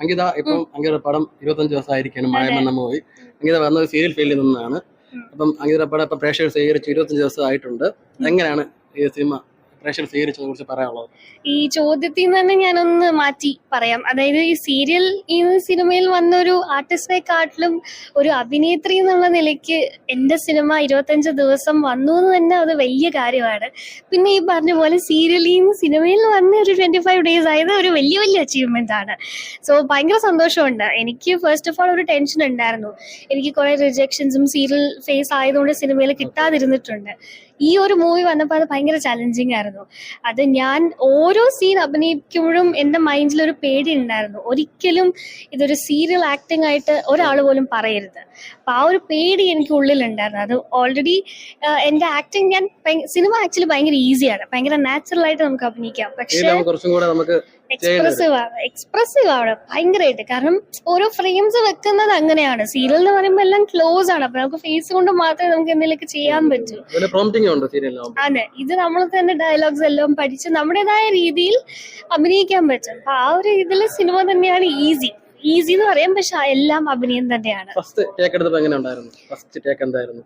അങ്കിത ഇപ്പം അങ്കിത പടം ഇരുപത്തഞ്ച് ദിവസമായിരിക്കാണ് മായമെന്നമ്മ മൂവി അങ്കിത വന്നത് സീരിയൽ ഫീൽഡിൽ നിന്നാണ്. അപ്പം അങ്കിത പടം ഇപ്പം പ്രേക്ഷകർ സ്വീകരിച്ച് ഇരുപത്തഞ്ച് ദിവസം ആയിട്ടുണ്ട് എങ്ങനെയാണ് ഈ സിനിമ പ്രേക്ഷകർ സ്വീകരിച്ചതിനെ കുറിച്ച് പറയാനുള്ളത്? ഈ ചോദ്യത്തിൽ നിന്ന് തന്നെ ഞാനൊന്ന് മാറ്റി പറയാം. അതായത് ഈ സീരിയൽ ഈ സിനിമയിൽ വന്ന ഒരു ആർട്ടിസ്റ്റിനെക്കാട്ടിലും ഒരു അഭിനേത്രി എന്നുള്ള നിലയ്ക്ക് എന്റെ സിനിമ ഇരുപത്തഞ്ച് ദിവസം വന്നു എന്ന് തന്നെ അത് വലിയ കാര്യമാണ്. പിന്നെ ഈ പറഞ്ഞ പോലെ സീരിയലിൽ നിന്ന് സിനിമയിൽ വന്ന ഒരു ട്വന്റി ഫൈവ് ഡേയ്സ് ആയത് ഒരു വലിയ വലിയ അച്ചീവ്മെന്റ് ആണ്. സോ ഭയങ്കര സന്തോഷമുണ്ട്. എനിക്ക് ഫസ്റ്റ് ഓഫ് ഓൾ ഒരു ടെൻഷൻ ഉണ്ടായിരുന്നു. എനിക്ക് കുറേ റിജക്ഷൻസും സീരിയൽ ഫേസ് ആയതുകൊണ്ട് സിനിമയിൽ കിട്ടാതിരുന്നിട്ടുണ്ട്. ഈ ഒരു മൂവി വന്നപ്പോൾ അത് ഭയങ്കര ചലഞ്ചിങ് ആയിരുന്നു. അത് ഞാൻ ഓരോ സീൻ അഭിനയിക്കുമ്പോഴും എന്റെ മൈൻഡിൽ ഒരു പേടി ഉണ്ടായിരുന്നു. ഒരിക്കലും ഇതൊരു സീരിയൽ ആക്ടിംഗ് ആയിട്ട് ഒരാൾ പോലും പറയരുത്. അപ്പം ആ ഒരു പേടി എനിക്ക് ഉള്ളിലുണ്ടായിരുന്നു. അത് ഓൾറെഡി എന്റെ ആക്ടിങ് ഞാൻ സിനിമ ആക്ച്വലി ഭയങ്കര ഈസിയാണ് ഭയങ്കര നാച്ചുറൽ ആയിട്ട് നമുക്ക് അഭിനയിക്കാം. പക്ഷേ എക്സ്പ്രസീവ് ആണ്. എക്സ്പ്രസീവ് ആണ്. ഭയങ്കരമായിട്ട്. കാരണം ഓരോ ഫ്രെയിംസ് വെക്കുന്നത് അങ്ങനെയാണ്. സീരിയൽ എന്ന് പറയുമ്പോൾ എല്ലാം ക്ലോസ് ആണ്. അപ്പൊ നമുക്ക് ഫേസ് കൊണ്ട് മാത്രമേ നമുക്ക് എന്തെങ്കിലുമൊക്കെ ചെയ്യാൻ പറ്റൂ. അതെ. ഇത് നമ്മൾ തന്നെ ഡയലോഗ്സ് എല്ലാം പഠിച്ച് നമ്മുടേതായ രീതിയിൽ അഭിനയിക്കാൻ പറ്റും. അപ്പൊ ആ ഒരു ഇതിൽ സിനിമ തന്നെയാണ് ഈസി ഈസി എന്ന് പറയാം പക്ഷെ എല്ലാം അഭിനയം തന്നെയാണ്. ഫസ്റ്റ് ടേക്ക് എടുത്തപ്പോ എങ്ങനെ ഉണ്ടായിരുന്നു? ഫസ്റ്റ് ടേക്ക് എന്തായിരുന്നു?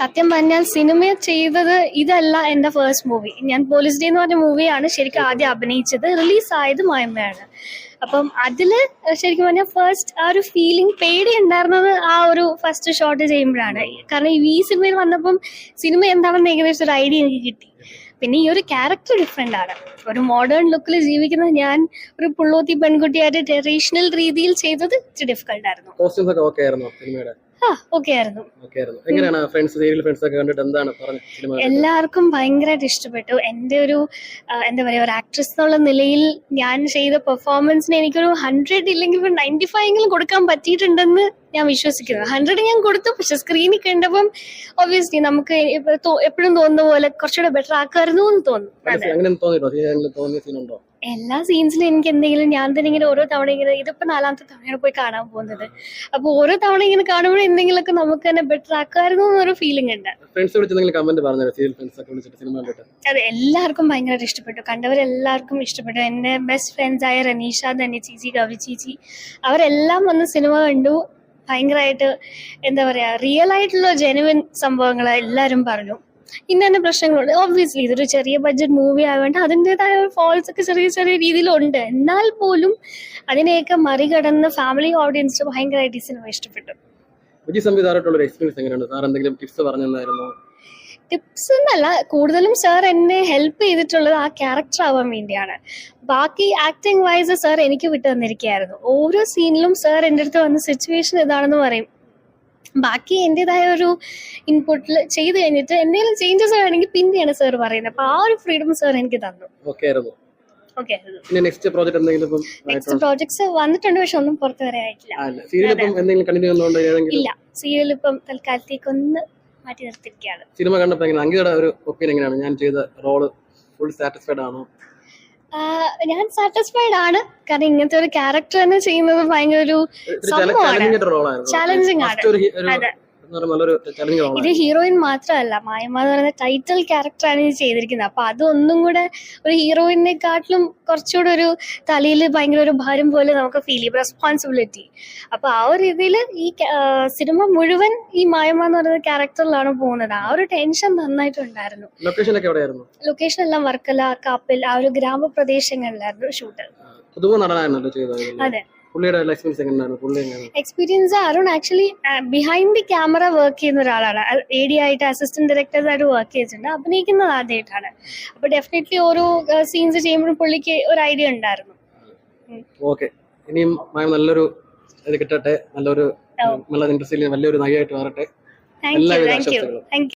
സത്യം പറഞ്ഞാൽ സിനിമ ചെയ്തത് ഇതല്ല എന്റെ ഫസ്റ്റ് മൂവി ഞാൻ പോലീസ് ഡേ എന്ന് പറഞ്ഞ മൂവിയാണ് ശരിക്കും ആദ്യം അഭിനയിച്ചത്. റിലീസ് ആയത് മായമ്മയാണ് അപ്പം അതിൽ ശരിക്കും പറഞ്ഞാൽ ഫസ്റ്റ് ആ ഒരു ഫീലിംഗ് പേടി ഉണ്ടായിരുന്നത് ആ ഒരു ഫസ്റ്റ് ഷോട്ട് ചെയ്യുമ്പോഴാണ്. കാരണം ഈ സിനിമയിൽ വന്നപ്പം സിനിമ എന്താണെന്ന് ഏകദേശം ഒരു ഐഡിയ എനിക്ക് കിട്ടി. പിന്നെ ഈ ഒരു ക്യാരക്ടർ ഡിഫറെന്റ് ആണ്. ഒരു മോഡേൺ ലുക്കിൽ ജീവിക്കുന്ന ഞാൻ ഒരു പുള്ളോത്തി പെൺകുട്ടിയായിട്ട് ട്രഡീഷണൽ രീതിയിൽ ചെയ്തത് ഇച്ചിരി ഡിഫിക്കൽട്ട് ആയിരുന്നു. എല്ലാവർക്കും ഭയങ്കരമായിട്ട് ഇഷ്ടപ്പെട്ടു. എന്റെ ഒരു എന്താ പറയുക ഒരു ആക്ട്രസ് എന്നുള്ള നിലയിൽ ഞാൻ ചെയ്ത പെർഫോമൻസിന് എനിക്കൊരു ഹൺഡ്രഡ് ഇല്ലെങ്കിൽ നയന്റി ഫൈവ് എങ്കിലും കൊടുക്കാൻ പറ്റിയിട്ടുണ്ടെന്ന് ഞാൻ വിശ്വസിക്കുന്നത് ഹൺഡ്രഡ് ഞാൻ കൊടുത്തു പക്ഷെ സ്ക്രീനിൽ കണ്ടപ്പം ഒബ്വിയസ്ലി നമുക്ക് എപ്പോഴും തോന്നുന്ന പോലെ കുറച്ചുകൂടെ ബെറ്റർ ആക്കായിരുന്നു എന്ന് തോന്നുന്നു എല്ലാ സീൻസിലും എനിക്ക് എന്തെങ്കിലും ഞാൻ തന്നെ ഇങ്ങനെ ഓരോ തവണ ഇങ്ങനെ ഇതിപ്പോ നാലാമത്തെ തവണയാണ് പോയി കാണാൻ പോകുന്നത്. അപ്പൊ ഓരോ തവണ ഇങ്ങനെ കാണുമ്പോഴും എന്തെങ്കിലുമൊക്കെ നമുക്ക് തന്നെ ബെറ്റർ ആക്കായിരുന്നു എന്നൊരു ഫീലിംഗ് ഉണ്ട്. അതെ എല്ലാവർക്കും ഭയങ്കരമായിട്ട് ഇഷ്ടപ്പെട്ടു. കണ്ടവരെല്ലാവർക്കും ഇഷ്ടപ്പെട്ടു. എന്റെ ബെസ്റ്റ് ഫ്രണ്ട്സ് ആയ റനീഷ തന്നെ ചേച്ചി കവി ചേച്ചി അവരെല്ലാം വന്ന് സിനിമ കണ്ടു. ഭയങ്കരമായിട്ട് എന്താ പറയാ റിയൽ ആയിട്ടുള്ള ജെനുവിൻ സംഭവങ്ങൾ എല്ലാവരും പറഞ്ഞു. ഇന്ന പ്രശ്നങ്ങളുണ്ട്. ഓബ്വിയസ്ലി ഇതൊരു ചെറിയ ബഡ്ജറ്റ് മൂവി ആയതുകൊണ്ട് അതിന്റെതായ ഫോൾസ് ഒക്കെ ചെറിയ ചെറിയ രീതിയിലുണ്ട്. എന്നാൽ പോലും അതിനെയൊക്കെ മറികടന്ന് ഫാമിലി ഓഡിയൻസ് ഭയങ്കരമായിട്ട് ഈ സിനിമ ഇഷ്ടപ്പെട്ടു. സംവിധാനമായിട്ടുള്ള എക്സ്പീരിയൻസ് എങ്ങനെയുണ്ട്? സാർ എന്തെങ്കിലും ടിപ്സ് പറഞ്ഞു തന്നായിരുന്നു ടിപ്സ് എന്നല്ല കൂടുതലും സാർ എന്നെ ഹെൽപ്പ് ചെയ്തിട്ടുള്ളത് ആ ക്യാരക്ടർ ആവാൻ വേണ്ടിയാണ്. ബാക്കി ആക്ടിങ് വൈസ് സാർ എനിക്ക് വിട്ടു തന്നിരിക്കുകയായിരുന്നു. ഓരോ സീനിലും സാർ എന്റെ അടുത്ത് വന്ന സിറ്റുവേഷൻ ഇതാണെന്ന് പറയും. ബാക്കി എന്റെതായ ഒരു ഇൻപുട്ടിൽ ചെയ്ത് കഴിഞ്ഞിട്ട് എന്തെങ്കിലും ചേഞ്ചസ് വേണമെങ്കിൽ പിന്നെയാണ് സാർ പറയുന്നത്. അപ്പൊ ആ ഒരു ഫ്രീഡം സാർ എനിക്ക് തന്നു. നെക്സ്റ്റ് പ്രോജക്ട്സ് വന്നിട്ടുണ്ട് പക്ഷെ ഒന്നും പുറത്തു വരെ ആയിട്ടില്ല. ഇല്ല. സീരിയൽ ഇപ്പം തൽക്കാലത്തേക്ക് ഒന്ന് മാറ്റി നിർത്തിയിരിക്കുകയാണ്. സിനിമ കണ്ടപ്പോൾ എങ്ങനെ? അങ്കിയുടെ ഒരു ഒപ്പീനിയൻ എങ്ങനെയാണ്? ഞാൻ ചെയ്ത റോൾ ഫുൾ സാറ്റിസ്ഫൈഡ് ആണോ? ഞാൻ സാറ്റിസ്ഫൈഡ് ആണ്. കാരണം ഇങ്ങനത്തെ ഒരു ക്യാരക്ടർ തന്നെ ചെയ്യുന്നത് ഭയങ്കര ഒരു ചലഞ്ചിങ് ആണ്. ഇത് ഹീറോയിൻ മാത്രമല്ല മായമ്മ എന്ന് പറയുന്ന ടൈറ്റിൽ ക്യാരക്ടറാണ് ഇത് ചെയ്തിരിക്കുന്നത്. അപ്പൊ അതൊന്നും കൂടെ ഒരു ഹീറോയിനെക്കാട്ടിലും കുറച്ചുകൂടെ ഒരു തലയിൽ ഭയങ്കര ഒരു ഭാരം പോലെ നമുക്ക് ഫീൽ ചെയ്യും. റെസ്പോൺസിബിലിറ്റി അപ്പൊ ആ ഒരു ഇതിൽ ഈ സിനിമ മുഴുവൻ ഈ മായമ്മ എന്ന് പറയുന്ന ക്യാരക്ടറിലാണ് പോകുന്നത്. ആ ഒരു ടെൻഷൻ നന്നായിട്ടുണ്ടായിരുന്നു. ലൊക്കേഷൻ എല്ലാം വർക്കല കാപ്പിൽ ആ ഒരു ഗ്രാമപ്രദേശങ്ങളിലായിരുന്നു ഷൂട്ട് അതെ. പുള്ളിയുടെ എക്സ്പീരിയൻസ് പുള്ളി Arun actually behind the camera work ചെയ്യുന്ന ഒരാളാണ്. എ ഡി ആയിട്ട് അസിസ്റ്റന്റ് ഡയറക്ടേഴ്സ് ആയിട്ട് വർക്ക് ചെയ്തിട്ടുണ്ട്. അഭിനയിക്കുന്നത് ആദ്യമായിട്ടാണ്. അപ്പൊ ഡെഫിനറ്റ്ലി ഓരോ സീൻസ് ചെയ്യുമ്പോഴും പുള്ളിക്ക് ഒരു ഐഡിയ ഉണ്ടായിരുന്നു. ഓക്കെ ഇനിയും മാം നല്ലൊരു ഇത് കിട്ടട്ടെ. നല്ലൊരു നല്ലൊരു നല്ല ഇൻഡസ്ട്രിയിൽ വലിയൊരു നഗയായിട്ട് മാറട്ടെ. എല്ലാവിധ ആശംസകളും.